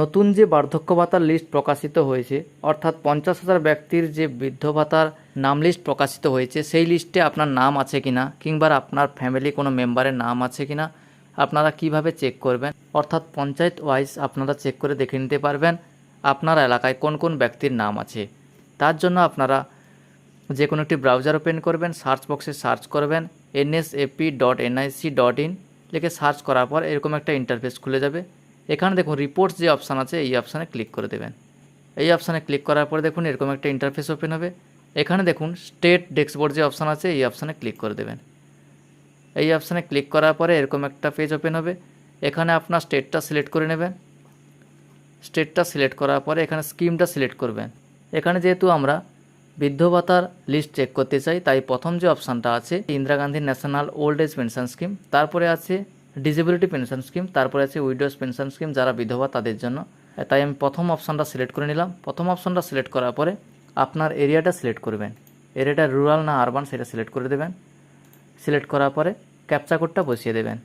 নতুন যে বার্ধক্য ভাতার লিস্ট প্রকাশিত হয়েছে, অর্থাৎ পঞ্চাশ হাজার ব্যক্তির যে বৃদ্ধ ভাতার নাম লিস্ট প্রকাশিত হয়েছে, সেই লিস্টে আপনার নাম আছে কি না কিংবা আপনার ফ্যামিলি কোনো মেম্বারের নাম আছে কিনা, আপনারা কীভাবে চেক করবেন? অর্থাৎ পঞ্চায়েত ওয়াইজ আপনারা চেক করে দেখে নিতে পারবেন আপনার এলাকায় কোন কোন ব্যক্তির নাম আছে। তার জন্য আপনারা যে কোনো একটি ব্রাউজার ওপেন করবেন সার্চ বক্সে সার্চ করবেন NSAP dot NIC dot in লিখে সার্চ করার পর এরকম একটা ইন্টারফেস খুলে যাবে। এখানে দেখুন রিপোর্টস যে অপশান আছে, এই অপশানে ক্লিক করে দেবেন। এই অপশানে ক্লিক করার পরে দেখুন এরকম একটা ইন্টারফেস ওপেন হবে। এখানে দেখুন স্টেট ডেস্কবোর্ড যে অপশান আছে, এই অপশানে ক্লিক করে দেবেন। এই অপশানে ক্লিক করার পরে এরকম একটা পেজ ওপেন হবে। এখানে আপনার স্টেটটা সিলেক্ট করে নেবেন। স্টেটটা সিলেক্ট করার পরে এখানে স্কিমটা সিলেক্ট করবেন। এখানে যেহেতু আমরা বৃদ্ধ ভাতার লিস্ট চেক করতে চাই, তাই প্রথম যে অপশানটা আছে, Indira Gandhi national old age pension scheme তারপরে আছে ডিসেবিলিটি পেনশন স্কিম তারপরে আছে উইডোজ পেনশন স্কিম যারা বিধবা তাদের জন্য। তাই আমি প্রথম অপশানটা সিলেক্ট করে নিলাম। প্রথম অপশানটা সিলেক্ট করার পরে আপনার এরিয়াটা সিলেক্ট করবেন। এরিয়াটা রুরাল না আরবান সেটা সিলেক্ট করে দেবেন। সিলেক্ট করার পরে ক্যাপচা কোডটা বসিয়ে দেবেন।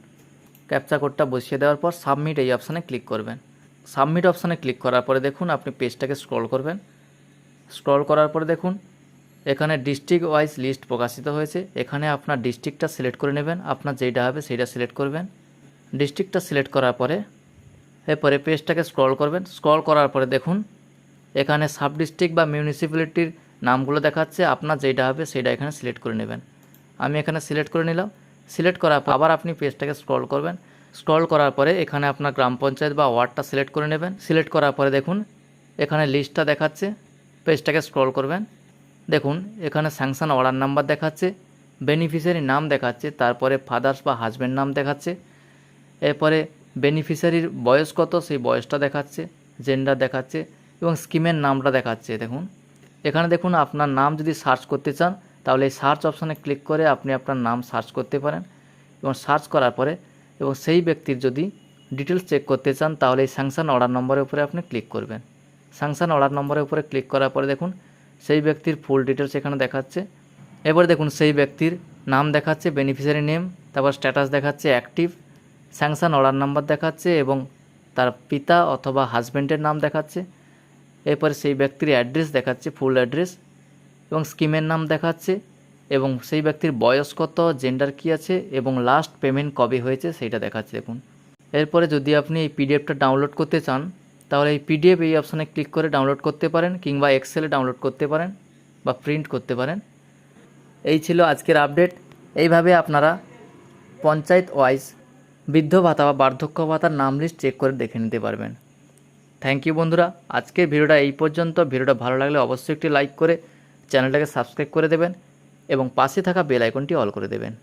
ক্যাপচা কোডটা বসিয়ে দেওয়ার পর সাবমিট এই অপশানে ক্লিক করবেন। সাবমিট অপশানে ক্লিক করার পরে দেখুন আপনি পেজটাকে স্ক্রল করবেন। স্ক্রল করার পরে দেখুন এখানে ডিস্ট্রিক্ট ওয়াইজ লিস্ট প্রকাশিত হয়েছে। এখানে আপনার ডিস্ট্রিক্টটা সিলেক্ট করে নেবেন। আপনার যেইটা হবে সেইটা সিলেক্ট করবেন। ডিস্ট্রিক্টটা সিলেক্ট করার পরে, এরপরে পেজটাকে স্ক্রল করবেন। স্ক্রল করার পরে দেখুন, এখানে সাব ডিস্ট্রিক্ট বা মিউনিসিপ্যালিটির নামগুলো দেখাচ্ছে, আপনার যেটা হবে সেটা এখানে সিলেক্ট করে নেবেন। আমি এখানে সিলেক্ট করে নিলাম। সিলেক্ট করার পর আবার আপনি পেজটাকে স্ক্রল করবেন। স্ক্রল করার পরে এখানে আপনার গ্রাম পঞ্চায়েত বা ওয়ার্ডটা সিলেক্ট করে নেবেন। সিলেক্ট করার পরে দেখুন, এখানে লিস্টটা দেখাচ্ছে। পেজটাকে স্ক্রল করবেন। দেখুন, এখানে স্যাংশন অর্ডার নাম্বার দেখাচ্ছে, বেনিফিশিয়ারি নাম দেখাচ্ছে, তারপরে ফাদার্স বা হাজব্যান্ড নাম দেখাচ্ছে। এরপরে বেনিফিশিয়ারির বয়স কত? সেই বয়সটা দেখাচ্ছে জেন্ডার দেখাচ্ছে এবং স্কিমের নামটা দেখাচ্ছে, দেখুন। এখানে দেখুন আপনার নাম যদি সার্চ করতে চান, তাহলে এই সার্চ অপশানে ক্লিক করে আপনি আপনার নাম সার্চ করতে পারেন এবং সার্চ করার পরে এবং সেই ব্যক্তির যদি ডিটেলস চেক করতে চান, তাহলে এই স্যাংশন অর্ডার নম্বরের উপরে আপনি ক্লিক করবেন। স্যাংশন অর্ডার নম্বরের উপরে ক্লিক করার পরে দেখুন, সেই ব্যক্তির ফুল ডিটেলস এখানে দেখাচ্ছে। এবার দেখুন, সেই ব্যক্তির নাম দেখাচ্ছে বেনিফিশিয়ারি নেম তারপর স্ট্যাটাস দেখাচ্ছে অ্যাক্টিভ স্যাংশন অর্ডার নাম্বার দেখাচ্ছে এবং তার পিতা অথবা হাজব্যান্ডের নাম দেখাচ্ছে। এরপরে সেই ব্যক্তির অ্যাড্রেস দেখাচ্ছে, ফুল অ্যাড্রেস এবং স্কিমের নাম দেখাচ্ছে এবং সেই ব্যক্তির বয়স কত, জেন্ডার কী আছে এবং লাস্ট পেমেন্ট কবে হয়েছে সেইটা দেখাচ্ছে। দেখুন, এরপরে যদি আপনি এই পিডিএফটা ডাউনলোড করতে চান, তাহলে এই পিডিএফ এই অপশানে ক্লিক করে ডাউনলোড করতে পারেন কিংবা এক্সেলে ডাউনলোড করতে পারেন বা প্রিন্ট করতে পারেন। এই ছিল আজকের আপডেট। এইভাবে আপনারা পঞ্চায়েত ওয়াইজ বৃদ্ধ ভাতা বা বার্ধক্য ভাতার নাম লিস্ট চেক করে দেখে নিতে পারবেন। থ্যাংক ইউ বন্ধুরা, আজকের ভিডিওটা এই পর্যন্ত। ভিডিওটা ভালো লাগলে অবশ্যই একটি লাইক করে চ্যানেলটাকে সাবস্ক্রাইব করে দেবেন এবং পাশে থাকা বেল আইকনটি অল করে দেবেন।